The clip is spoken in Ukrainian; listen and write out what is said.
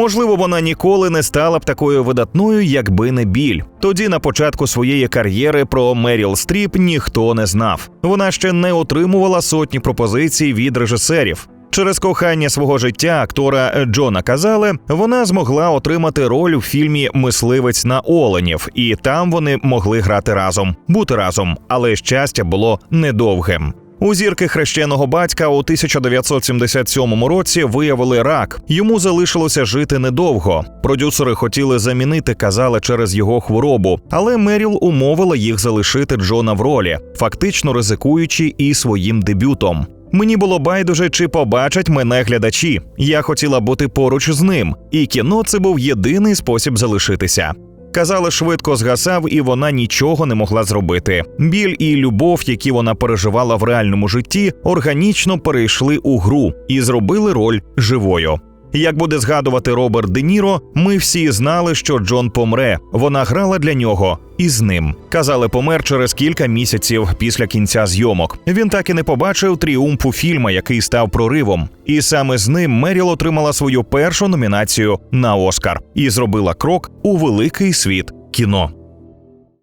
Можливо, вона ніколи не стала б такою видатною, якби не біль. Тоді на початку своєї кар'єри про Меріл Стріп ніхто не знав. Вона ще не отримувала сотні пропозицій від режисерів. Через кохання свого життя актора Джона Казале вона змогла отримати роль у фільмі Мисливець на оленів, і там вони могли грати разом, бути разом, але щастя було недовгим. У зірки хрещеного батька у 1977 році виявили рак. Йому залишилося жити недовго. Продюсери хотіли замінити казале через його хворобу, але Меріл умовила їх залишити Джона в ролі, фактично ризикуючи і своїм дебютом. Мені було байдуже, чи побачать мене глядачі. Я хотіла бути поруч з ним, і кіно це був єдиний спосіб залишитися. Казали, швидко згасав, і вона нічого не могла зробити. Біль і любов, які вона переживала в реальному житті, органічно перейшли у гру і зробили роль живою. Як буде згадувати Роберт Де Ніро, ми всі знали, що Джон помре. Вона грала для нього і з ним. Казали, помер через кілька місяців після кінця зйомок. Він так і не побачив тріумфу фільма, який став проривом. І саме з ним Меріл отримала свою першу номінацію на Оскар і зробила крок у великий світ кіно.